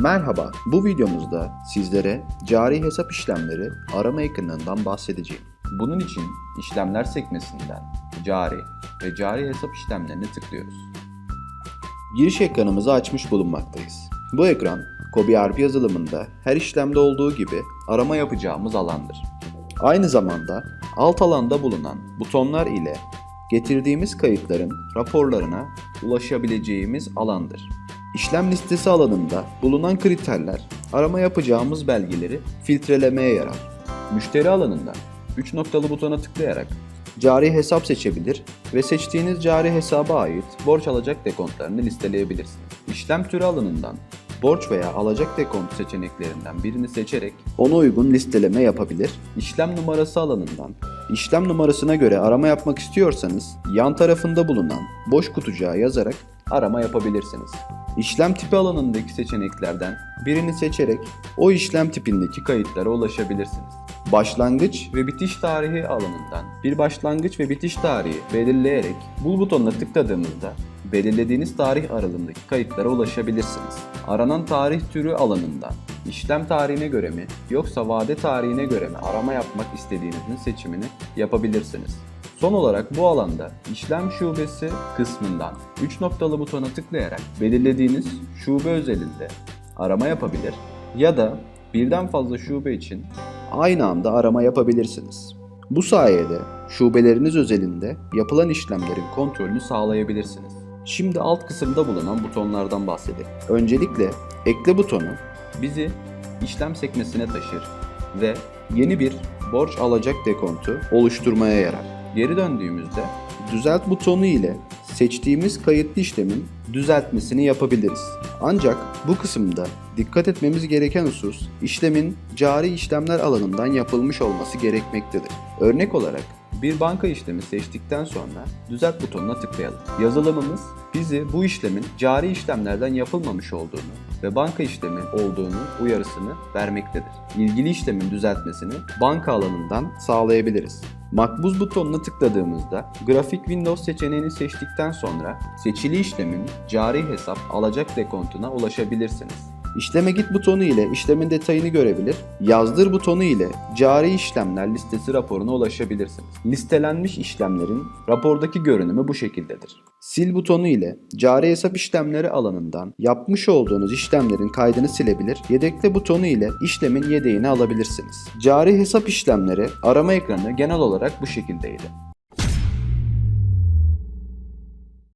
Merhaba, bu videomuzda sizlere cari hesap işlemleri arama ekranından bahsedeceğim. Bunun için işlemler sekmesinden cari ve cari hesap işlemlerine tıklıyoruz. Giriş ekranımızı açmış bulunmaktayız. Bu ekran, CobiRP yazılımında her işlemde olduğu gibi arama yapacağımız alandır. Aynı zamanda alt alanda bulunan butonlar ile getirdiğimiz kayıtların raporlarına ulaşabileceğimiz alandır. İşlem listesi alanında bulunan kriterler arama yapacağımız belgeleri filtrelemeye yarar. Müşteri alanında 3 noktalı butona tıklayarak cari hesap seçebilir ve seçtiğiniz cari hesaba ait borç alacak dekontlarını listeleyebilirsiniz. İşlem türü alanından borç veya alacak dekont seçeneklerinden birini seçerek ona uygun listeleme yapabilir. İşlem numarası alanından işlem numarasına göre arama yapmak istiyorsanız yan tarafında bulunan boş kutucuğa yazarak arama yapabilirsiniz. İşlem tipi alanındaki seçeneklerden birini seçerek o işlem tipindeki kayıtlara ulaşabilirsiniz. Başlangıç ve bitiş tarihi alanından bir başlangıç ve bitiş tarihi belirleyerek bul butonuna tıkladığınızda belirlediğiniz tarih aralığındaki kayıtlara ulaşabilirsiniz. Aranan tarih türü alanından işlem tarihine göre mi yoksa vade tarihine göre mi arama yapmak istediğinizin seçimini yapabilirsiniz. Son olarak bu alanda işlem şubesi kısmından 3 noktalı butona tıklayarak belirlediğiniz şube özelinde arama yapabilir ya da birden fazla şube için aynı anda arama yapabilirsiniz. Bu sayede şubeleriniz özelinde yapılan işlemlerin kontrolünü sağlayabilirsiniz. Şimdi alt kısımda bulunan butonlardan bahsedelim. Öncelikle ekle butonu bizi işlem sekmesine taşır ve yeni bir borç alacak dekontu oluşturmaya yarar. Geri döndüğümüzde düzelt butonu ile seçtiğimiz kayıtlı işlemin düzeltmesini yapabiliriz. Ancak bu kısımda dikkat etmemiz gereken husus işlemin cari işlemler alanından yapılmış olması gerekmektedir. Örnek olarak bir banka işlemi seçtikten sonra düzelt butonuna tıklayalım. Yazılımımız bizi bu işlemin cari işlemlerden yapılmamış olduğunu ve banka işlemi olduğunu uyarısını vermektedir. İlgili işlemin düzeltmesini banka alanından sağlayabiliriz. Makbuz butonuna tıkladığımızda grafik Windows seçeneğini seçtikten sonra seçili işlemin cari hesap alacak dekontuna ulaşabilirsiniz. İşleme git butonu ile işlemin detayını görebilir, yazdır butonu ile cari işlemler listesi raporuna ulaşabilirsiniz. Listelenmiş işlemlerin rapordaki görünümü bu şekildedir. Sil butonu ile cari hesap işlemleri alanından yapmış olduğunuz işlemlerin kaydını silebilir, yedekle butonu ile işlemin yedeğini alabilirsiniz. Cari hesap işlemleri arama ekranı genel olarak bu şekildeydi.